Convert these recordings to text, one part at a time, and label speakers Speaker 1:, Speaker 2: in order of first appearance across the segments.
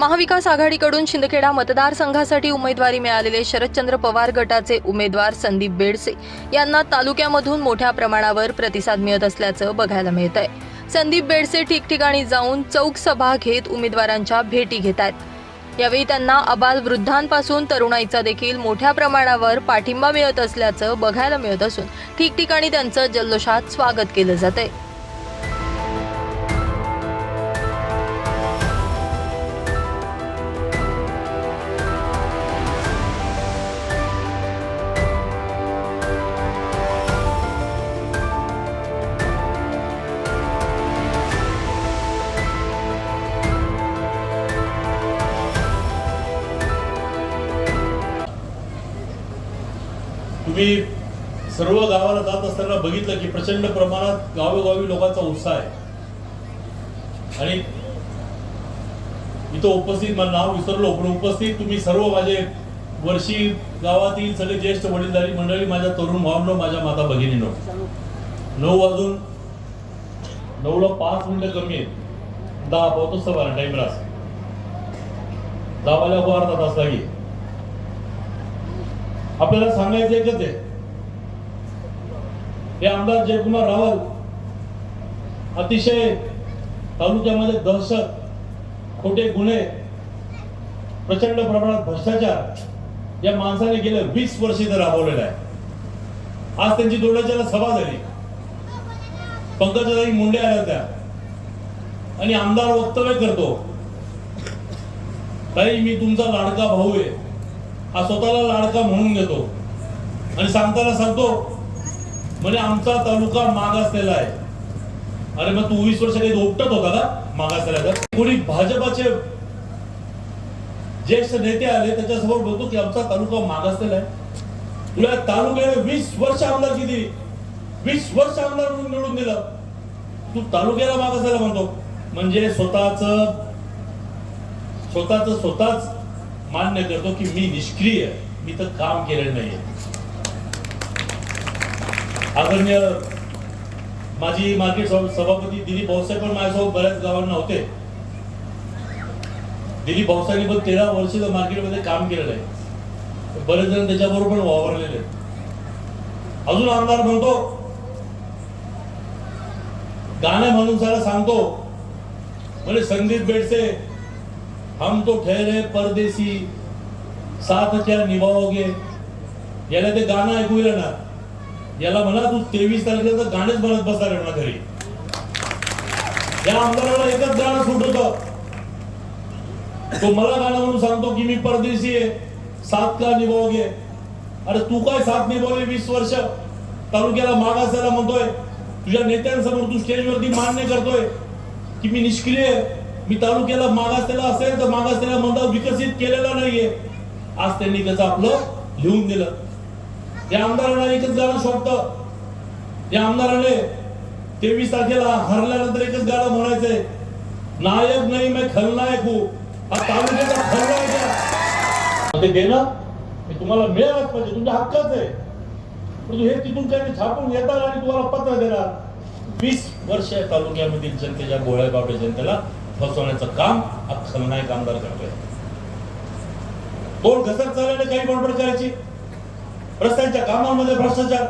Speaker 1: महाविकास आघाडीकडून शिंदखेडा मतदारसंघासाठी उमेदवारी मिळालेले शरदचंद्र पवार गटाचे उमेदवार संदीप बेडसे यांना तालुक्यामधून मोठ्या प्रमाणावर प्रतिसाद मिळत असल्याचं बघायला मिळत आहे संदीप बेडसे ठिकठिकाणी जाऊन चौक सभा घेत उमेदवारांच्या भेटी घेत आहेत. यावेळी त्यांना अबाल वृद्धांपासून तरुणाईचा देखील मोठ्या प्रमाणावर पाठिंबा मिळत असल्याचं बघायला मिळत असून ठिकठिकाणी त्यांचं जल्लोषात स्वागत केलं जात आहे
Speaker 2: मी सर्व गावाला जात असताना बघितलं की प्रचंड प्रमाणात गावोगावी लोकांचा उत्साह आहे. आणि इथं उपस्थित मला नाव विसरलो पण उपस्थित तुम्ही सर्व माझे वर्षी गावातील सगळे ज्येष्ठ वडीलधारी मंडळी माझ्या तरुण भावांनो माझ्या माता भगिनीनो. नऊ वाजून नऊला पाच मिनिटं कमी आहेत. दहा पावतो सवार टाइम रास. दहा वाजल्या अर्धा तास लागेल. आपल्याला सांगायचं एकच आहे. हे आमदार जयकुमार रावल अतिशय तालुक्यामध्ये दहशत खोटे गुन्हे प्रचंड प्रमाणात भ्रष्टाचार या माणसाने गेल्या वीस वर्ष इथं राबवलेला आहे. आज त्यांची दोडाच्याला सभा झाली. पंकजाताई मुंडे आल्या होत्या. आणि आमदार वक्तव्य करतो. ताई मी तुमचा लाडका भाऊ आहे. हा स्वतःला लाडका म्हणून घेतो. आणि सांगताना सांगतो म्हणजे आमचा तालुका मागासलेला आहे. अरे मग तू वीस वर्ष काही उपटत होता का मागासलेला? कोणी भाजपाचे ज्येष्ठ नेते आले त्याच्यासमोर बोलतो की आमचा तालुका मागासलेला आहे. तुला तालुक्याने वीस वर्ष आमदार किती? वीस वर्ष आमदार म्हणून निवडून दिलं. तू तालुक्याला मागासलेला म्हणतो. म्हणजे स्वतःच स्वतःच स्वतःच मान्य करतो की मी निष्क्रिय आहे. मी तर काम केलेलं नाहीये. आदरणीय माझी मार्केट सभापती दिलीप भाऊसाहेब पण माझ्यासोबत बऱ्याच गावांना होते. दिलीप भाऊसाहेबांनी पण तेरा वर्ष मार्केटमध्ये काम केलेलं आहे. बरेच जण त्याच्याबरोबर पण वावरलेले अजून आमदार म्हणतो गाणं म्हणून सारा सांगतो. म्हणजे संदीप बेडसे हम तो ठहरे परदेसी साथ क्या निभाओगे? याला ते गाणं ऐकू येईल ना याला म्हणा तू तेवीस तारखेला तर गाणेच म्हणत बसणार म्हणा घरी. या आमदाराला एकच गाणं सुटत. तो मला गाणं म्हणून सांगतो की मी परदेशी आहे साथ का निभावगे? अरे तू काय साथ निभावले वीस वर्ष? तालुक्याला मागासायला म्हणतोय. तुझ्या नेत्यांसमोर तू स्टेजवरती मान्य करतोय की मी निष्क्रिय आहे. मी तालुक्याला मागासलेला असेल तर मागासलेला मंदा विकसित केलेला नाहीये. आज त्यांनी त्याचं आपलं लिहून दिलं. या आमदारांना एकच गाणं शोधत या आमदाराने तेवीस तारखेला हरल्यानंतर एकच गाणं म्हणायचंय. नायक नाही मी खलनायक हो. हा तालुक्याचा खलनायक ते देणं हे तुम्हाला मिळालंच पाहिजे. तुमच्या हक्कच आहे. परंतु हे तिथून काही छापून येतात आणि तुम्हाला पत्र देणार. वीस वर्ष या तालुक्यामधील जनतेच्या गोळ्या बाबड्या जनतेला फसवण्याचं काम हा खलनायक आमदार करतोय. तोड घसर चालल्याने काही गडबड करायची. रस्त्यांच्या कामामध्ये भ्रष्टाचार.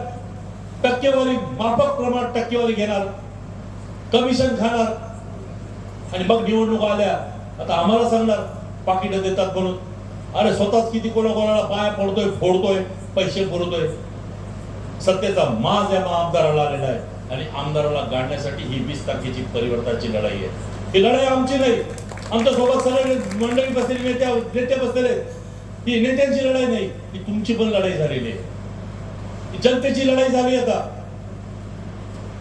Speaker 2: टक्केवारी माफक प्रमाणात टक्केवारी घेणार. कमिशन खाणार. आणि मग निवडणूक आल्या. आता आम्हाला सांगणार पाकिट देतात म्हणून. अरे स्वतःच किती कोणा कोणाला पाया पडतोय फोडतोय पैसे पुरवतोय सत्तेचा माज या आमदाराला आलेला आहे. आणि आमदाराला गाडण्यासाठी ही वीस तारखेची परिवर्तनाची लढाई आहे. ही लढाई आमची नाही. आमच्यासोबत सगळे मंडळी बसलेली नेत्या नेते बसलेले ही नेत्यांची लढाई नाही ही तुमची पण लढाई झालेली आहे. जनतेची लढाई झाली आता.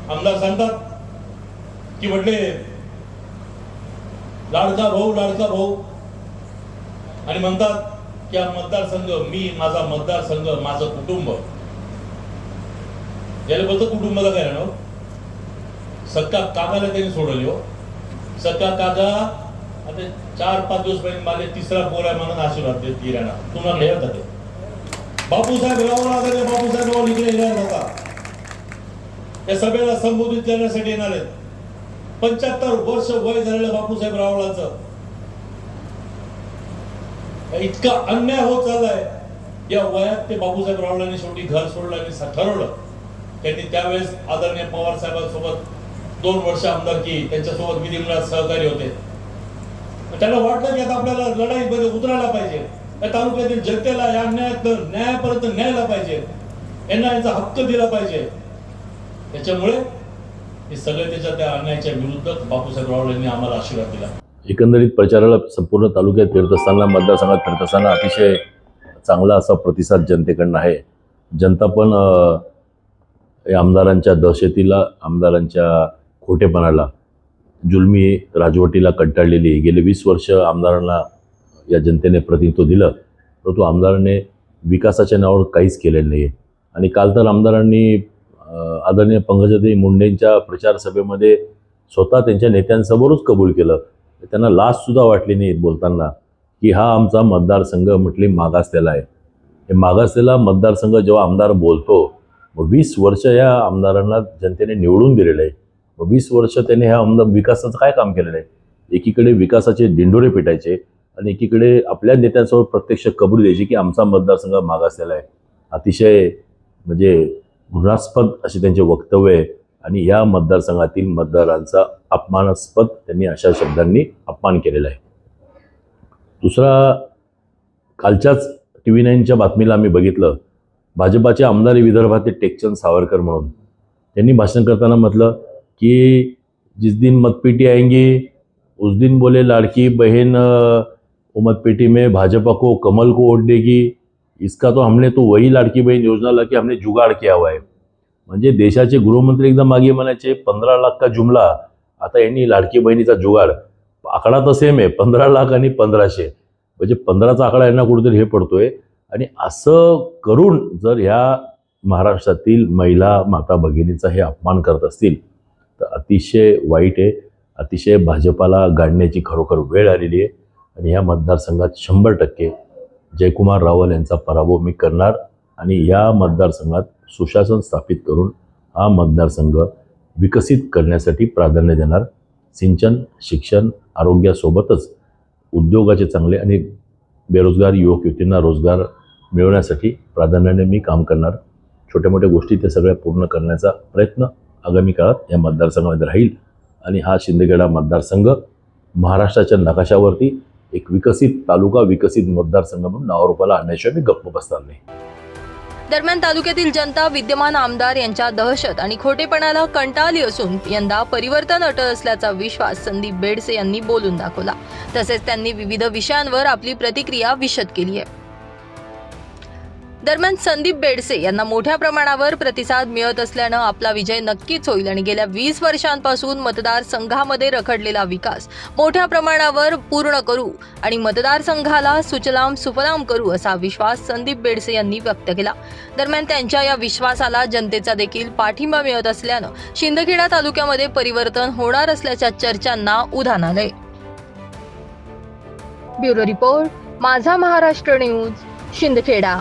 Speaker 2: आमदार सांगतात की म्हटले लाडका भाऊ लाडका भाऊ. आणि म्हणतात की हा मतदारसंघ मी माझा मतदारसंघ माझं कुटुंब. याला बोलतो कुटुंबाला काय राहणार सक्का काकाला त्यांनी सोडवली हो. सक्का काका आता चार पाच दिवस पर्यंत माझे तिसरा पोर आहे म्हणून आशीर्वाद देत ती तुम्हाला हे होता ते बापूसाहेब रावला आता बापूसाहेब राव इकडे येणार होता. या सभेला संबोधित करण्यासाठी येणार आहेत. पंच्याहत्तर वर्ष वय झालेलं बापूसाहेब रावळाचं इतका अन्याय होत चाललाय. या वयात ते बापूसाहेब रावळांनी शेवटी घर सोडलं आणि ठरवलं. त्यांनी त्यावेळेस आदरणीय पवार साहेबांसोबत दोन वर्ष आमदारकी त्यांच्यासोबत विधिमंडळात सहकारी होते. त्यांना वाटलं की आता आपल्याला लढाईमध्ये उतरायला पाहिजे. या तालुक्यातील जनतेला या अन्यायात न्यायापर्यंत न्यायला पाहिजे. यांना यांचा हक्क दिला पाहिजे. त्याच्यामुळे हे सगळे त्याच्या त्या अन्यायाच्या विरुद्ध बापूसाहेब रावळ यांनी आम्हाला आशीर्वाद दिला.
Speaker 3: एकंदरीत प्रचाराला संपूर्ण तालुक्यात फिरत असताना मतदारसंघात फिरत असताना अतिशय चांगला असा प्रतिसाद जनतेकडनं आहे. जनता पण आमदारांच्या दहशतीला आमदारांच्या खोटेपणाला जुलमी राजवटीला कंटाळलेली गेले वीस वर्ष आमदारांना या जनतेने प्रतिनिधित्व दिलं परंतु आमदारांनी विकासाच्या नावावर काहीच केलेलं नाही आहे आणि काल तर आमदारांनी आदरणीय पंकजाताई मुंडेंच्या प्रचार सभेमध्ये स्वतः त्यांच्या नेत्यांसमोरच कबूल केलं. त्यांना लाजसुद्धा वाटली नाही बोलताना की हा आमचा मतदारसंघ म्हटली मागासलेला आहे. हे मागासलेला मतदारसंघ जेव्हा आमदार बोलतो मग वीस वर्ष या आमदारांना जनतेने निवडून दिलेलं आहे. मग वीस वर्ष त्यांनी ह्या आमदार विकासाचं काय काम केलेलं आहे? एकीकडे विकासाचे दिंडोरे पेटायचे आणि एकीकडे आपल्या नेत्यांसमोर प्रत्यक्ष कबुली द्यायची की आमचा मतदारसंघ मागासलेला आहे. अतिशय म्हणजे घृणास्पद असे त्यांचे वक्तव्य आहे आणि या मतदारसंघातील मतदारांचा अपमानास्पद त्यांनी अशा शब्दांनी अपमान केलेला आहे. दुसरा कालच्याच टी व्ही नाईनच्या बातमीला आम्ही बघितलं. भाजपाचे आमदार आहे विदर्भातील टेकचंद सावरकर म्हणून. त्यांनी भाषण करताना म्हटलं की जिस दिन मतपेटी आएंगी उस दिन बोले लाड़की बहन वो मतपेटी में भाजपा को कमल को वोट देगी। इसका तो हमने तो वही लाड़की बहीण योजना ला की हमने जुगाड़ किया हुआ है। म्हणजे देशाचे गृहमंत्री एकदम मागे म्हणायचे पंधरा लाख का जुमला आता यांनी लाडकी बहिणीचा जुगाड. आकडा तर सेम आहे पंधरा लाख आणि पंधराशे. म्हणजे पंधराचा आकडा यांना कुठेतरी हे पडतोय. आणि असं करून जर ह्या महाराष्ट्रातील महिला माता भगिनीचा हे अपमान करत असतील तर अतिशय वाईट आहे. अतिशय भाजपाला गाडण्याची खरोखर वेळ आलेली आहे. आणि या मतदारसंघात शंभर टक्के जयकुमार रावल यांचा पराभव मी करणार आणि या मतदारसंघात सुशासन स्थापित करून हा मतदारसंघ विकसित करण्यासाठी प्राधान्य देणार. सिंचन शिक्षण आरोग्यासोबतच उद्योगाचे चांगले आणि बेरोजगार युवक युवतींना रोजगार मिळवण्यासाठी प्राधान्याने मी काम करणार. छोट्या मोठ्या गोष्टी ते सगळ्या पूर्ण करण्याचा प्रयत्न आगामी काळात या मतदारसंघामध्ये राहील. आणि हा शिंदेगडा मतदारसंघ महाराष्ट्राच्या नकाशावरती एक विकसित तालुका विकसित मतदारसंघ म्हणून नावारूपाला आणण्याशिवाय मी गप्प बसणार नाही.
Speaker 1: दरम्यान तालुक्यातील जनता विद्यमान आमदार यांच्या दहशत आणि खोटेपणाला कंटाळली असून यंदा परिवर्तन अटळ असल्याचा विश्वास संदीप बेडसे यांनी बोलून दाखवला. तसेच त्यांनी विविध विषयांवर आपली प्रतिक्रिया विशद केली आहे. दरम्यान संदीप बेडसे यांना मोठ्या प्रमाणावर प्रतिसाद मिळत असल्यानं आपला विजय नक्कीच होईल आणि गेल्या वीस वर्षांपासून मतदारसंघामध्ये रखडलेला विकास मोठ्या प्रमाणावर पूर्ण करू आणि मतदारसंघाला सुचलाम सुफलाम करू असा विश्वास संदीप बेडसे यांनी व्यक्त केला. दरम्यान त्यांच्या या विश्वासाला जनतेचा देखील पाठिंबा मिळत असल्यानं शिंदखेडा तालुक्यामध्ये परिवर्तन होणार असल्याच्या चर्चांना उधाण आलंय. ब्युरो रिपोर्ट माझा महाराष्ट्र न्यूज शिंदखेडा.